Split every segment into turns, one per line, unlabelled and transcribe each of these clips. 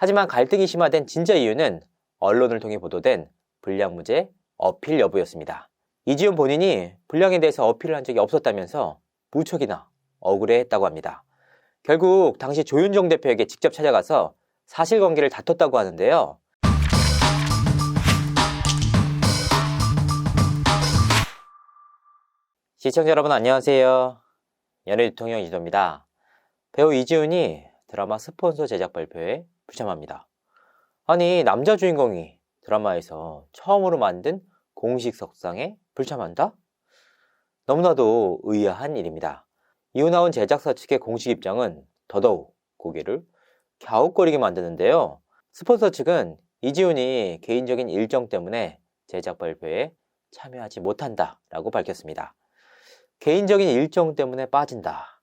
하지만 갈등이 심화된 진짜 이유는 언론을 통해 보도된 불량무죄 어필 여부였습니다. 이지훈 본인이 불량에 대해서 어필을 한 적이 없었다면서 무척이나 억울해했다고 합니다. 결국 당시 조윤정 대표에게 직접 찾아가서 사실관계를 다퉜다고 하는데요. 시청자 여러분 안녕하세요. 연예 대통령 이도입니다. 배우 이지훈이 드라마 스폰서 제작 발표에 불참합니다. 아니 남자 주인공이 드라마에서 처음으로 만든 공식 석상에 불참한다? 너무나도 의아한 일입니다. 이후 나온 제작사 측의 공식 입장은 더더욱 고개를 갸웃거리게 만드는데요. 스폰서 측은 이지훈이 개인적인 일정 때문에 제작 발표에 참여하지 못한다 라고 밝혔습니다. 개인적인 일정 때문에 빠진다.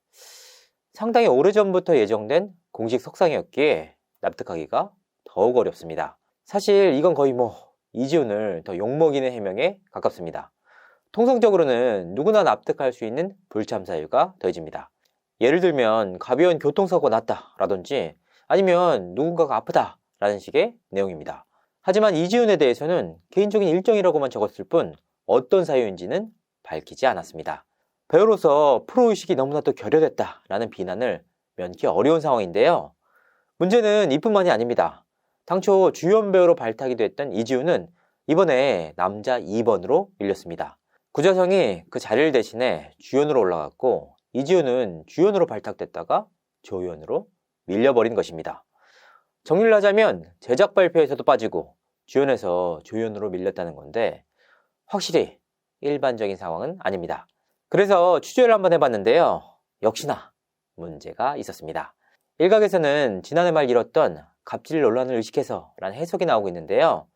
상당히 오래전부터 예정된 공식 석상이었기에 납득하기가 더욱 어렵습니다. 사실 이건 거의 뭐 이지훈을 더 욕먹이는 해명에 가깝습니다. 통상적으로는 누구나 납득할 수 있는 불참 사유가 더해집니다. 예를 들면 가벼운 교통사고 났다라든지 아니면 누군가가 아프다라는 식의 내용입니다. 하지만 이지훈에 대해서는 개인적인 일정이라고만 적었을 뿐 어떤 사유인지는 밝히지 않았습니다. 배우로서 프로의식이 너무나도 결여됐다라는 비난을 면키 어려운 상황인데요. 문제는 이뿐만이 아닙니다. 당초 주연 배우로 발탁이 됐던 이지훈은 이번에 남자 2번으로 밀렸습니다. 구자성이 그 자리를 대신해 주연으로 올라갔고 이지훈은 주연으로 발탁됐다가 조연으로 밀려버린 것입니다. 정리를 하자면 제작 발표에서도 빠지고 주연에서 조연으로 밀렸다는 건데 확실히 일반적인 상황은 아닙니다. 그래서 취재를 한번 해봤는데요. 역시나 문제가 있었습니다. 일각에서는 지난해 말 일었던 갑질 논란을 의식해서 라는 해석이 나오고 있는데요.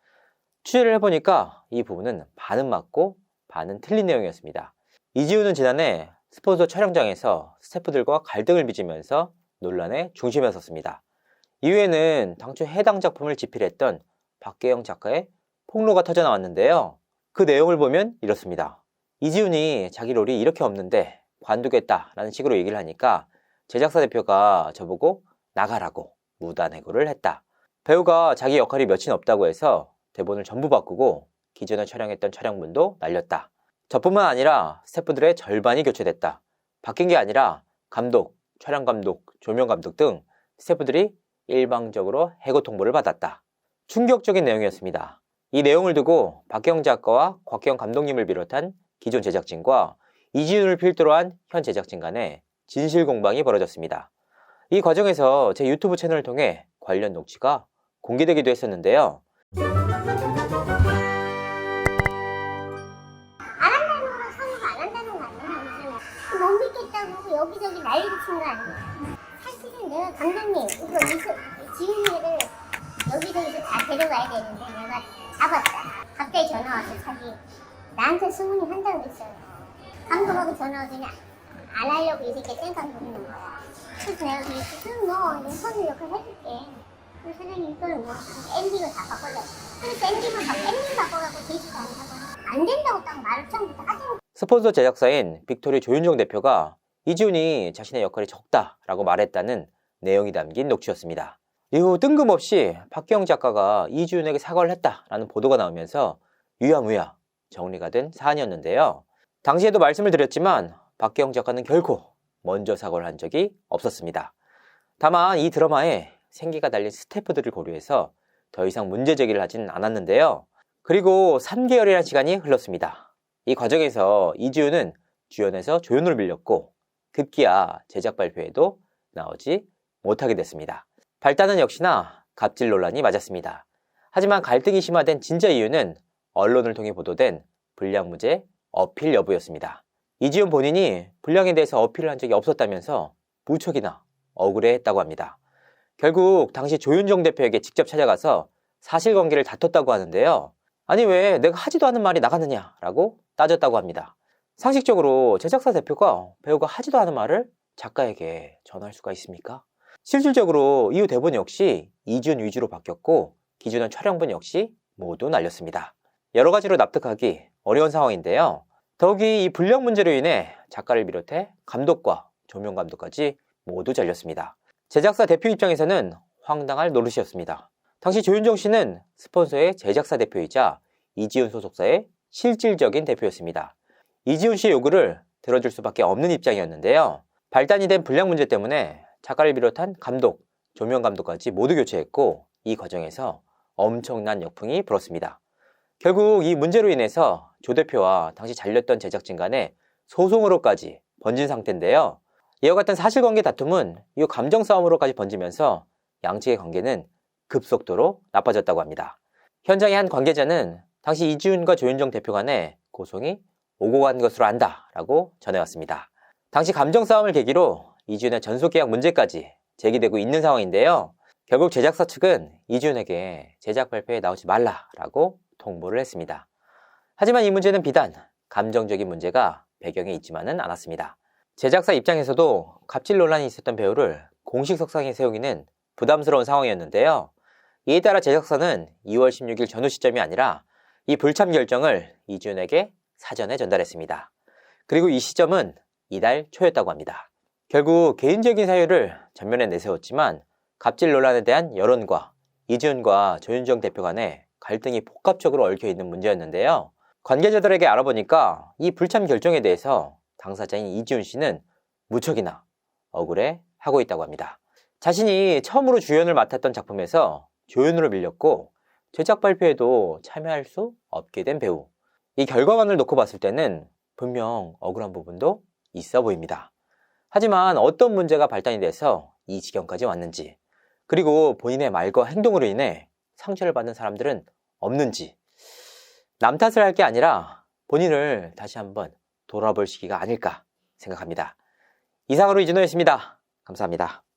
취재를 해보니까 이 부분은 반은 맞고 반은 틀린 내용이었습니다. 이지우는 지난해 스폰서 촬영장에서 스태프들과 갈등을 빚으면서 논란의 중심에 섰습니다. 이후에는 당초 해당 작품을 집필했던 박계영 작가의 폭로가 터져 나왔는데요. 그 내용을 보면 이렇습니다. 이지훈이 자기 롤이 이렇게 없는데 관두겠다라는 식으로 얘기를 하니까 제작사 대표가 저보고 나가라고 무단해고를 했다. 배우가 자기 역할이 몇인 없다고 해서 대본을 전부 바꾸고 기존에 촬영했던 촬영분도 날렸다. 저뿐만 아니라 스태프들의 절반이 교체됐다. 바뀐 게 아니라 감독, 촬영 감독, 조명 감독 등 스태프들이 일방적으로 해고 통보를 받았다. 충격적인 내용이었습니다. 이 내용을 두고 박경 작가와 곽경 감독님을 비롯한 기존 제작진과 이지훈을 필두로 한 현 제작진 간에 진실 공방이 벌어졌습니다. 이 과정에서 제 유튜브 채널을 통해 관련 녹취가 공개되기도 했었는데요.
안 한다는 거랑 상의가 안 한다는 거 아니야? 못 믿겠다고 여기저기 난리를 친거 아니야? 사실은 내가 감독님 이거 이수, 지훈이를 여기저기서 다 데려가야 되는데 내가 잡았다. 갑자기 전화 와서 자기 나한테 승훈이 한다고 그랬어요. 감독하고 전화 와서 그냥 안 하려고 이 새끼 땡깡 부리는 거야. 그래서 내가 그랬지 그럼 너 내가 선우 역할 해줄게. 그래서 사장님 이거는 뭐 엔딩을 다 바꿔줘. 그래서 엔딩을 바, 엔딩 바꿔갖고 안 하고 안 된다고 딱 말을 처음부터 하지
스폰서 제작사인 빅토리 조윤정 대표가 이지훈이 자신의 역할이 적다라고 말했다는 내용이 담긴 녹취였습니다. 이후 뜬금없이 박경 작가가 이지훈에게 사과를 했다라는 보도가 나오면서 유야무야 정리가 된 사안이었는데요. 당시에도 말씀을 드렸지만 박경 작가는 결코 먼저 사과를 한 적이 없었습니다. 다만 이 드라마에 생기가 달린 스태프들을 고려해서 더 이상 문제 제기를 하진 않았는데요. 그리고 3개월이라는 시간이 흘렀습니다. 이 과정에서 이지훈은 주연에서 조연으로 밀렸고 급기야 제작 발표에도 나오지 못하게 됐습니다. 발단은 역시나 갑질 논란이 맞았습니다. 하지만 갈등이 심화된 진짜 이유는 언론을 통해 보도된 불량 무죄 어필 여부였습니다. 이지훈 본인이 불량에 대해서 어필을 한 적이 없었다면서 무척이나 억울해했다고 합니다. 결국 당시 조윤정 대표에게 직접 찾아가서 사실관계를 다퉜다고 하는데요. 아니 왜 내가 하지도 않은 말이 나갔느냐라고 따졌다고 합니다. 상식적으로 제작사 대표가 배우가 하지도 않은 말을 작가에게 전할 수가 있습니까? 실질적으로 이후 대본 역시 이준 위주로 바뀌었고 기존의 촬영분 역시 모두 날렸습니다. 여러 가지로 납득하기 어려운 상황인데요. 더욱이 이 불량 문제로 인해 작가를 비롯해 감독과 조명 감독까지 모두 잘렸습니다. 제작사 대표 입장에서는 황당할 노릇이었습니다. 당시 조윤정 씨는 스폰서의 제작사 대표이자 이지훈 소속사의 실질적인 대표였습니다. 이지훈 씨의 요구를 들어줄 수밖에 없는 입장이었는데요. 발단이 된 불량 문제 때문에 작가를 비롯한 감독, 조명 감독까지 모두 교체했고 이 과정에서 엄청난 역풍이 불었습니다. 결국 이 문제로 인해서 조 대표와 당시 잘렸던 제작진 간에 소송으로까지 번진 상태인데요. 이와 같은 사실관계 다툼은 이 감정 싸움으로까지 번지면서 양측의 관계는 급속도로 나빠졌다고 합니다. 현장의 한 관계자는 당시 이지훈과 조윤정 대표 간의 고성이 오고 간 것으로 안다라고 전해왔습니다. 당시 감정 싸움을 계기로 이지훈의 전속 계약 문제까지 제기되고 있는 상황인데요. 결국 제작사 측은 이지훈에게 제작 발표에 나오지 말라라고 통보를 했습니다. 하지만 이 문제는 비단 감정적인 문제가 배경에 있지만은 않았습니다. 제작사 입장에서도 갑질 논란이 있었던 배우를 공식 석상에 세우기는 부담스러운 상황이었는데요. 이에 따라 제작사는 2월 16일 전후 시점이 아니라 이 불참 결정을 이지훈에게 사전에 전달했습니다. 그리고 이 시점은 이달 초였다고 합니다. 결국 개인적인 사유를 전면에 내세웠지만 갑질 논란에 대한 여론과 이지훈과 조윤정 대표 간의 갈등이 복합적으로 얽혀 있는 문제였는데요. 관계자들에게 알아보니까 이 불참 결정에 대해서 당사자인 이지훈 씨는 무척이나 억울해 하고 있다고 합니다. 자신이 처음으로 주연을 맡았던 작품에서 조연으로 밀렸고 제작 발표에도 참여할 수 없게 된 배우. 이 결과만을 놓고 봤을 때는 분명 억울한 부분도 있어 보입니다. 하지만 어떤 문제가 발단이 돼서 이 지경까지 왔는지, 그리고 본인의 말과 행동으로 인해 상처를 받는 사람들은 없는지, 남 탓을 할 게 아니라 본인을 다시 한번 돌아볼 시기가 아닐까 생각합니다. 이상으로 이준호였습니다. 감사합니다.